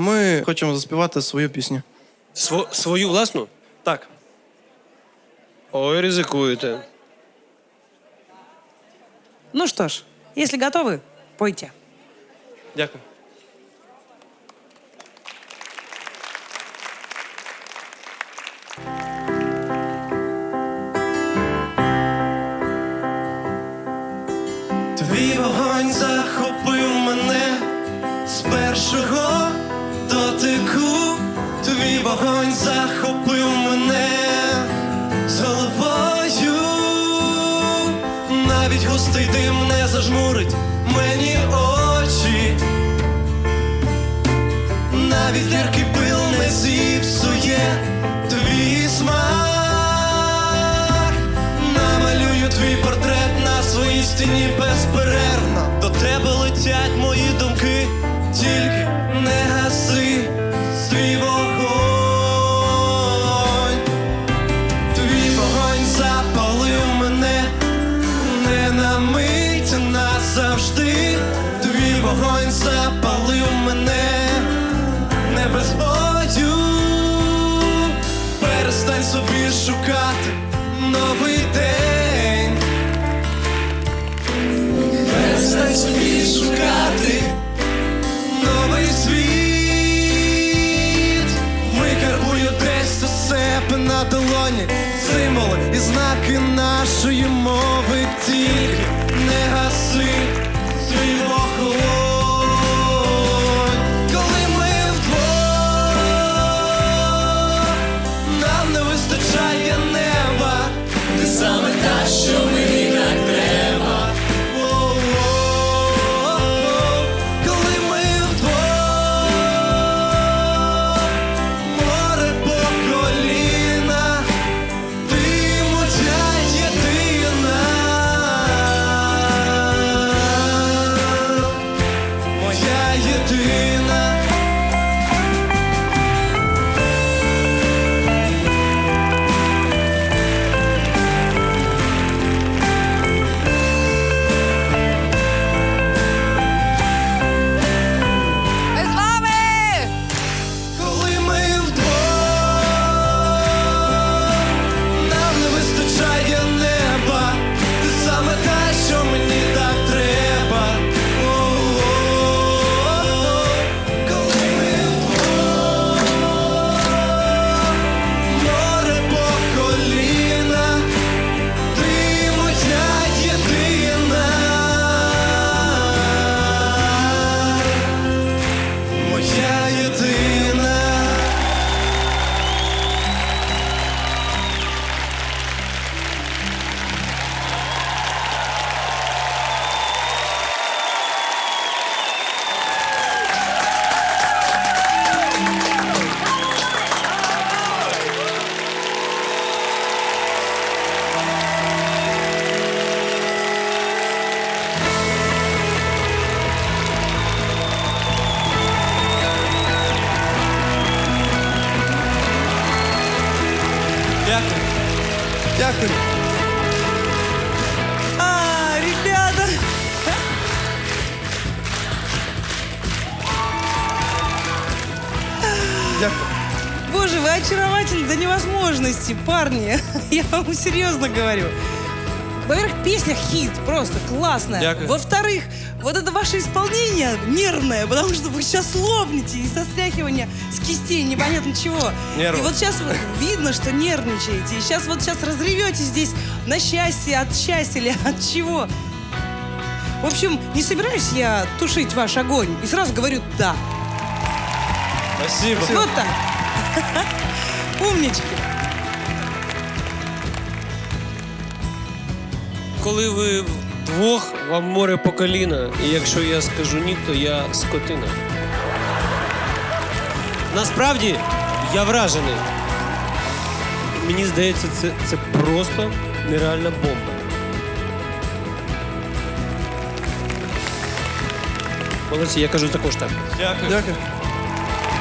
Ми хочемо заспівати свою пісню. Сво- свою власну? Так. Ой, ризикуєте. Ну что ж, если готовы, пойте. Дякую. Твій вогонь захопив мене з першого густий дим не зажмурить мені очі. Навіть гіркий пил не зіпсує твій смак. Намалюю твій портрет на своїй стіні безперервно. Твій вогонь запалив мене не без бою. Перестань собі шукати новий день. Перестань собі шукати новий світ. Викарбую десь у себе на долоні символи і знаки нашої мови тільки не гаси Дякую. Дякую. А, ребята! Дякую. Боже, вы очаровательны до невозможности, парни. Я вам серьезно говорю. Во-первых, песня хит, просто классная. Во-вторых, вот это ваше исполнение нервное, потому что вы сейчас лопнете из-за стряхивания с кистей, непонятно чего. Нервы. И вот сейчас вот видно, что нервничаете. И сейчас вот сейчас разревете здесь на счастье, от счастья или от чего. В общем, не собираюсь я тушить ваш огонь. И сразу говорю «да». Спасибо. Вот так. Умнички. Коли ви вдвох, вам море по коліна, і якщо я скажу ні, то я скотина. Насправді я вражений. Мені здається, це, це просто нереальна бомба. Молодці, я кажу також так. Дякую. Дякую.